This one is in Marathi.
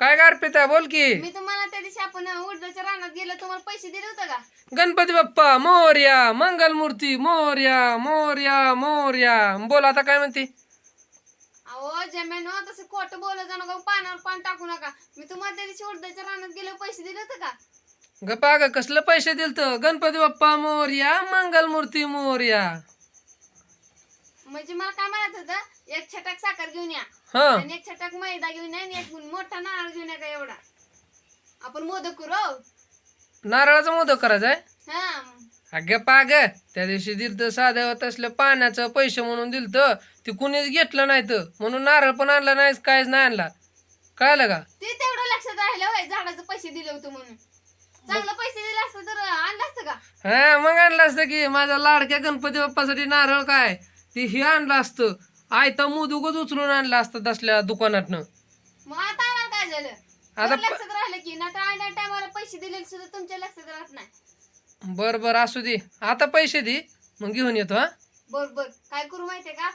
काय गारपिता बोल की. मी तुम्हाला त्या दिवशी आपण उडदाच्या रानात गेलो तुम्हाला पैसे दिले होते का? गणपती बाप्पा मोर्या मंगलमूर्ती मोर्या मोर्या मोर्या. बोल आता काय म्हणते? अहो जमेनो तसं खोटं बोलत जाऊ नका पाण्यावर पाणी टाकू नका. मी तुम्हाला त्या दिवशी उडदाच्या रानात गेलो पैसे दिले होते का? गप्पा ग कसलं पैसे दिलत? गणपती बाप्पा मोर्या मंगलमूर्ती मोर्या. म्हणजे मला काय म्हणायचं होतं एक छटाक साखर घेऊन या. हा. आणि एक छटाक मैदा घेऊन या आणि एक मोठा नारळ घेऊन या का एवढा. आपण मोदक करू हो. नारळाचा मोदक करायचा आहे? हा. अगं पाग त्या दिवशी दिलत साध्या तसलं पाण्याचं पैसे म्हणून दिलत ते कुणीच घेतलं नाही तर म्हणून नारळ पण आणला नाही काहीच नाही आणला. कळलं का? ते तेवढं लक्षात राहिलं होय झाडाचं पैसे दिले होते म्हणून. चांगलं पैसे दिले असतं तर आणलं असतं का? हा मग आणलं असतं की माझ्या लाडक्या गणपती बाप्पासाठी नारळ काय? ते हे आणलं असतं. आयता मुदुकच उचलून आणलं असतं तसल्या दुकानातनं. मग आता आणायला काय झालं? आता बरं लक्षात राहिलं की नाहीतर आण्या टायमाला पैसे दिले सुद्धा तुमच्या लक्षात राहत नाही. बर बर असू दे. आता पैसे दे. मग घेऊन येतो हा. बर बर. काय करू माहितीये का?